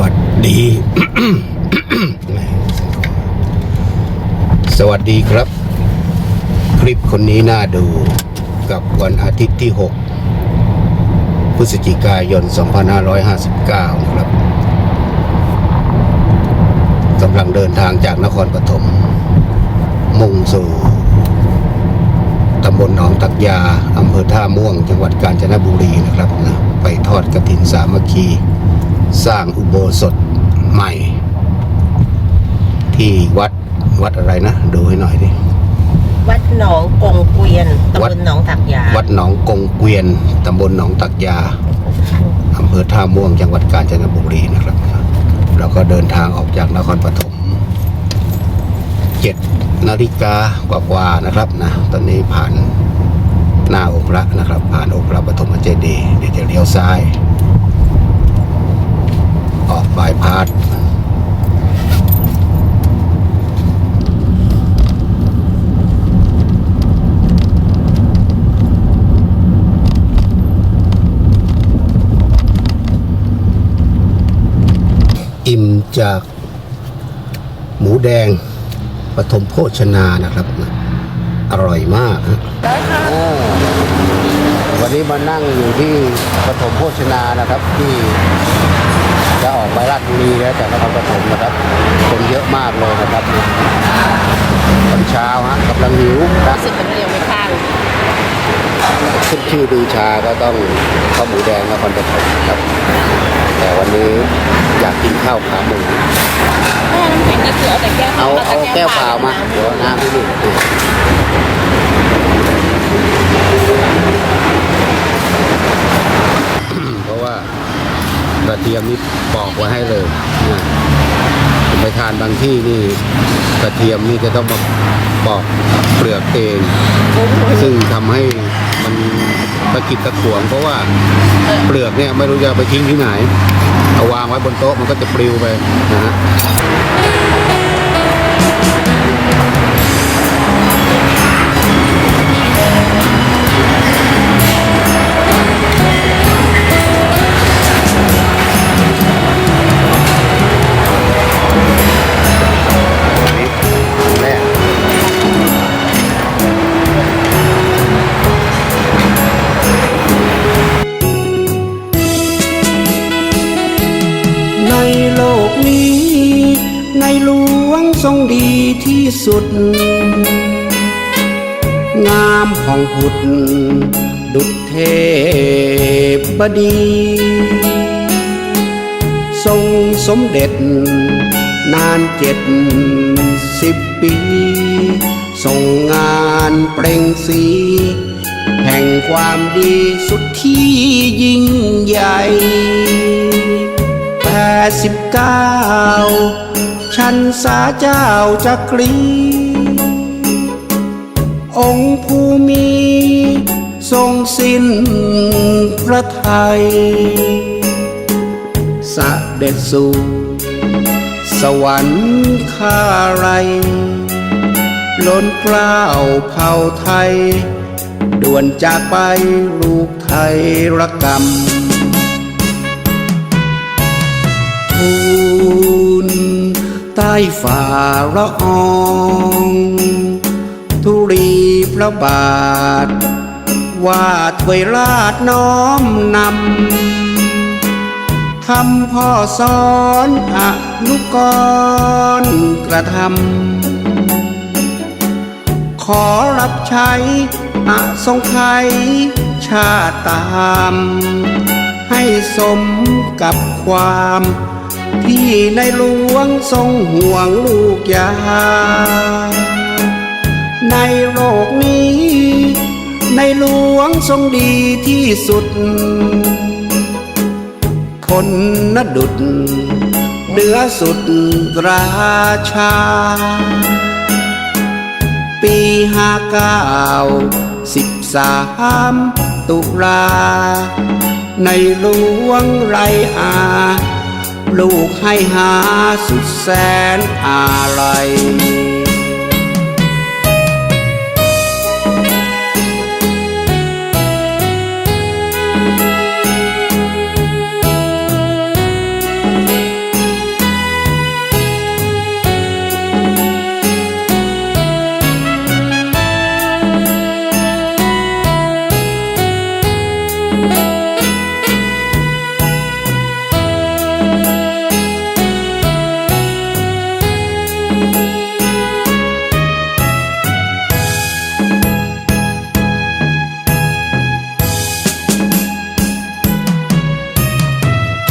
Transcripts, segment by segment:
วัสดี สวัสดีครับ คลิปคนนี้น่าดูกับวันอาทิตย์ที่ 6 พฤศจิกายน 2559นะครับกำลังเดินทางจากนครปฐมมุ่งสู่ตำบลหนองตักยาอำเภอท่าม่วง จังหวัดกาญจนบุรีนะครับนะไปทอดกระถินสามัคคี สร้างอุโบสถใหม่ ที่วัดวัดอะไรนะ ดูให้หน่อยดิวัดหนองกงเกวียนตำวับดลหนองตักยา วัดหนองกงเกวียนตำบลหนองตักยาอำเภอท่าม่วงจังหวัดกาญจนบุรีนะครับ เราก็เดินทางออกจากนครปฐมเจ็ดนาฬิกากว่าๆนะครับนะตอนนี้ผ่านหน้าองค์พระนะครับ ผ่านองค์พระปฐมเจดีย์เดี๋ยวจะเลี้ยวซ้ายออก บายพาสอิ่มจากหมูแดงปฐมโภชนานะครับ อร่อยมากฮะวันนี้มานั่งอยู่ที่ปฐมโภชนานะครับที่ จะออกไปราชบุรีแล้วจากนครปฐมนะครับ คนเยอะมากเลยนะครับตอนเช้าฮะกำลังหิวนะรู้สึกมันเรียวไม่ข้างขึ้นชื่อดือชาก็ต้องข้าวหมูแดงนครปฐมครับ แต่วันนี้อยากกินข้าวขาหมูแม่น้ำแข็งนี่คือเอาแต่แก้วเอาเอาแก้วเปล่ามาเดี๋ยวน้ำให้ดูเพราะว่า กระเทียมนี่ปอกไว้ให้เลยนะไปทานบางที่นี่กระเทียมนี่จะต้องมาปอกเปลือกเองซึ่งทำให้มันตะกิดตะขวงเพราะว่าเปลือกเนี่ยไม่รู้จะไปทิ้งที่ไหน เอาวางไว้บนโต๊ะมันก็จะปลิวไปนะฮะ วงทรงดีที่สุด งามผ่องผุด ดุจเทพบดี ทรงสมเด็จ นานเจ็ดสิบปีทรงงานเปล่งสี แห่งความดีสุดที่ยิ่งใหญ่แปดสิบเก้า ชันสาเจ้าจักรี องค์ภูมิทรงสิ้นพระไทยสะเด็จสู่สวรรค์ข้าไร ล้นเกล้าวเผ่าไทย ด่วนจากไปลูกไทยรกรรมทูล ใต้ฝ่าละอองทุรีพระบาท ว่าถวยราชน้อมนำทำพ่อสอนอนุกรกระทำขอรับใช้อาทรงไทยชาติตาม ให้สมกับความ ที่ในหลวงทรงห่วงลูกยา ในโลกนี้ ในหลวงทรงดีที่สุด คนนดุดเหนือสุดราชา ปีห้าเก้าสิบสามตุลา ในหลวงไรอา ลูกให้หาสุดแสนอะไร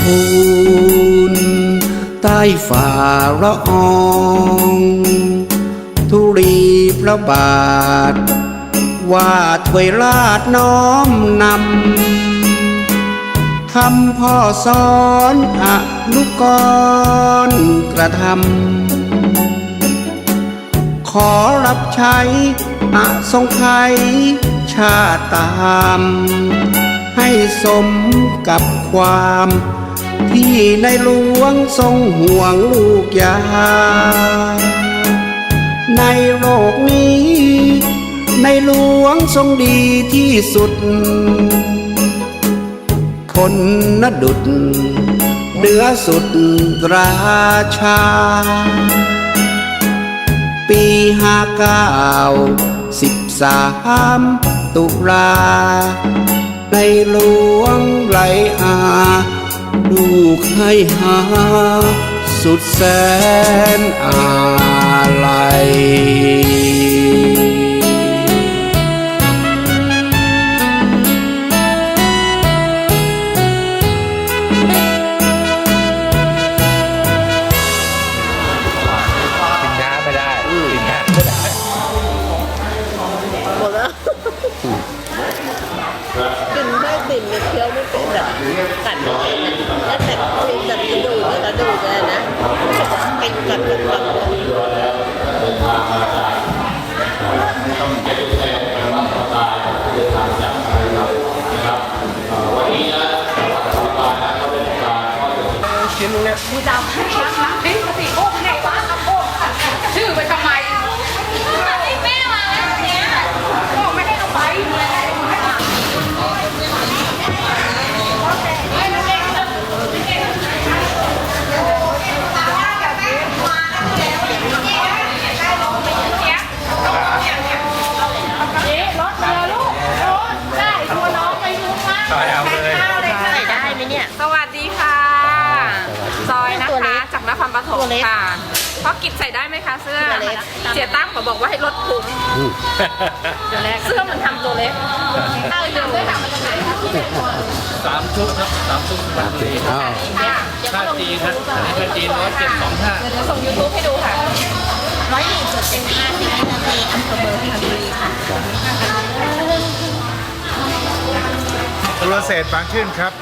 ทูลใต้ฝ่าละอองทุรีพระบาท ว่าถวยราดน้อมนำ คำพ่อสอนอนุกรกระทำขอรับใช้อสงไขยชาติตาม ให้สมกับความ ที่ในหลวงทรงห่วงลูกยา ในโลกนี้ ในหลวงทรงดีที่สุด คนนดุดเหนือสุดราชา ปีห้าเก้าสิบสามตุลา ในหลวงไหลอาลูกให้หา สุดแสนอาลัย กูจำรักรักดิสติโอ้ไงวะโอ้ชื่อไปทำไมแม่มาแล้วเนี่ยบอกไม่ให้เอาไปรถมาลูกรถได้ตัวน้องไปดูมา จากนครปฐตัมวเล็กค่ะเพราะกิบใส่ได้ไหมคะเสื้อ ตัวเล็ก เสียตั้งขอบอกว่าให้ลดพุงเสื้อมันทำตัวเล็กข้าวเดิมด้วยค่ะมันจะไหนสามชุดครับสามชุดบัตรดีอ้าวค่ะค่าจีนครับอันนี้ค่าจีนร้อยเจ็ดสองห้า เดี๋ยวส่งยูทูบให้ดูค่ะ ร้อยหนึ่งจุดเป็นห้าสิบนาทีอำเภอเมืองพันบุรีค่ะสุรเศรษฐ์บางชื่นครับ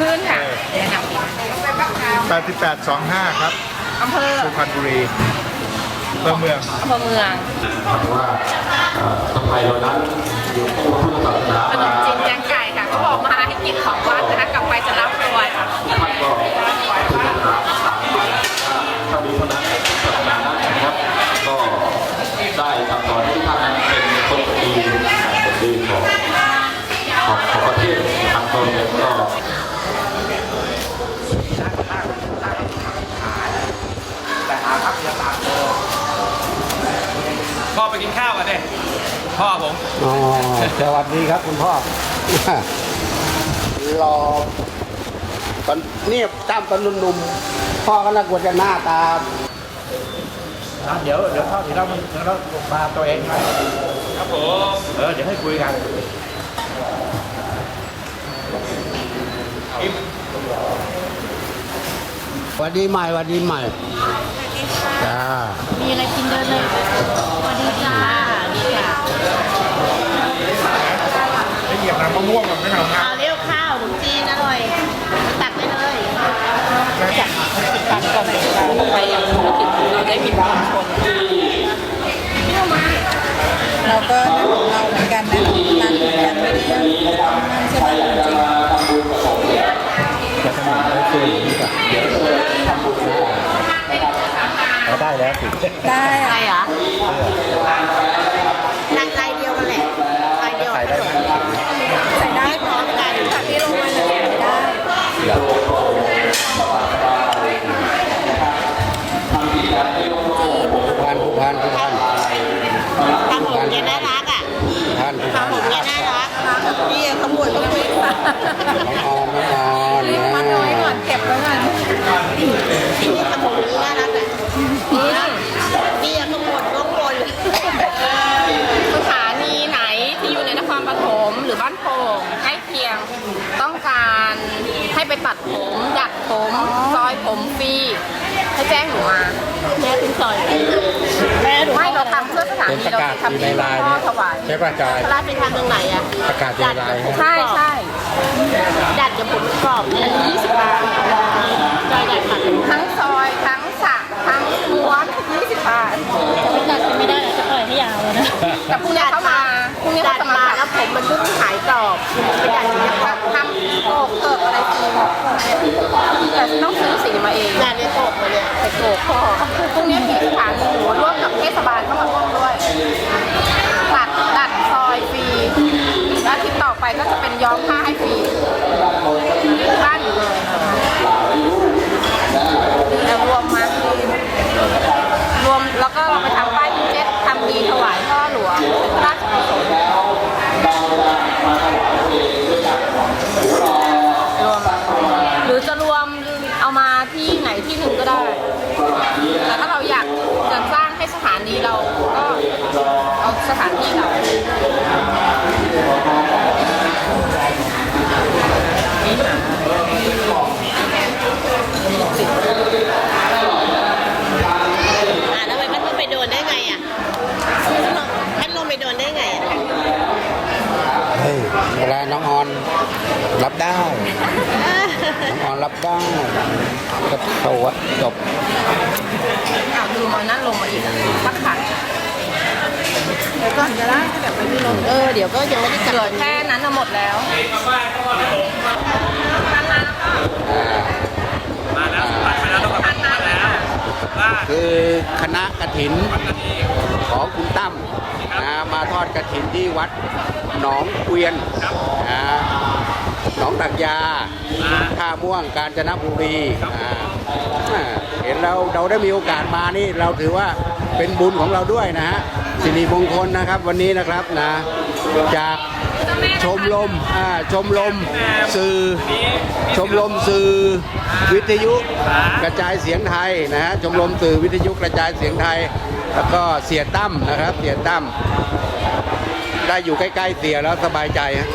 ขึ้นค่ะ8825 ครับ อำเภอสุพรรณบุรีอำเภอเมือง อำเภอเมืองว่าทำไมเรานั้นอยู่คู่พุทธศาสนาขนมจีนแกงไก่ค่ะเขาบอกมาให้กินของวัดนะคะกลับไปจะรับ พ่อผมอ๋อสวัสดีครับคุณพ่อรอตอนนี่ตั้มตอนหนุ่มๆพ่อก็น่ากลัวจะหน้าตาเดี๋ยวเดี๋ยวเข้าถึงเรามันเรามาตัวเองไหมครับผมเออเดี๋ยวให้คุยกันสวัสดีใหม่สวัสดีใหม่จ้ามีอะไรกินเดินเลยำมะม่วงมันไม่ทำงานเอาเรียวข้าวขนมจีนอร่อย ตักได้เลยจัดตักก่อนเลยค่ะไปอย่างธุรกิจเราได้มีความชนเราก็ของเราเหมือนกันนะร้านเหมือนกันไม่ได้ทำงานใช่ไหมจริงจะทำงานได้คุยดีกว่าเดี๋ยวเราได้แล้วสิได้ใครอะเห น้องออมน้องออนนะมันน้อยก่อนเก็บไว้ก่อนพี่ทำผมนี้น่ารักอะพี่ขโมยก็โมยสถานีไหนที่อยู่ในนครปฐมหรือบ้านโป่งใกล้เคียงต้องการให้ไปตัดผมผมซอยผมฟรีให้แจ้งหนูมาแม่เป็นซอยำเพื่อสถาเป็นนีประเรากาศทำอยู่ในที่ไลน์พ่อเนี่ยถวายใช่ป่ะจอยพระราชเป็นทางตรงไหนอะประกาศอยู่ในไลน์ใช่ใช่ดัดกับผมกรอบเนี่ยยี่สิบบาทซอยดัดผักทั้งซอยทั้งสระทั้งม้วนยี่สิบบาทจะไม่ตัดไม่ได้จะปล่อยให้ยาวเลยนะแต่พรุ่งนี้เขามาพรุ่งนี้ดัเขาดจะมามาแล้วผมมันเพิ่งหายกรอบไปดัดอย่างเงี้ยครับทำโกกเกิดอะไรฟรีหมดแต่ต้องซื้อสีมาเองงานในโกกมาเนี่ยไปโกกพ่อพรุ่งนี้มีสถานีหนูร่วมกับเท ศบาลเข้ามาร่วมด้วยตัดดัดซอยฟรีแล้วทิตย์ต่อไปก็จะเป็นย้อมผ้าให้ฟรีบ้านอยู่เลยแต่รวมมารวมแล้วก็เราไป ถานที่เราอ่าแล้วมันก็ไปโดนได้ไงอะพัดลมไปโดนได้ไงอะเฮ้ยเวลาน้องออนรับได้น้องออนรับได้ก็เขาวัดจบเอาดูมานั่นลงมาอีกสักขันเดี๋ ยวก่อนจะได้แบบไม่มีลมเออเดี๋ยวก็ยังไม่ได้กลับเกิดแค่นั้นน่ะหมดแล้วทันมาแล้วก็ทันมาแล้วคือคณะกฐินของคุณตั้มนะมาทอดกฐินที่วัดหนองเกวียนนะหนองตักยาท่าม่วงกาญจนบุรีอ่าอ่าเห็นเราเราได้มีโอกาสมานี่เราถือว่าเป็นบุญของเราด้วยนะฮะ สิริมงคลนะครับวันนี้นะครับนะจากชมรมอ่าชมรมสื่อชมรมสื่อวิทยุกระจายเสียงไทยนะฮะชมรมสื่อวิทยุกระจายเสียงไทย แล้วก็เสียตั้มนะครับเสียตั้มได้อยู่ใกล้ๆเสียแล้วสบายใจฮะ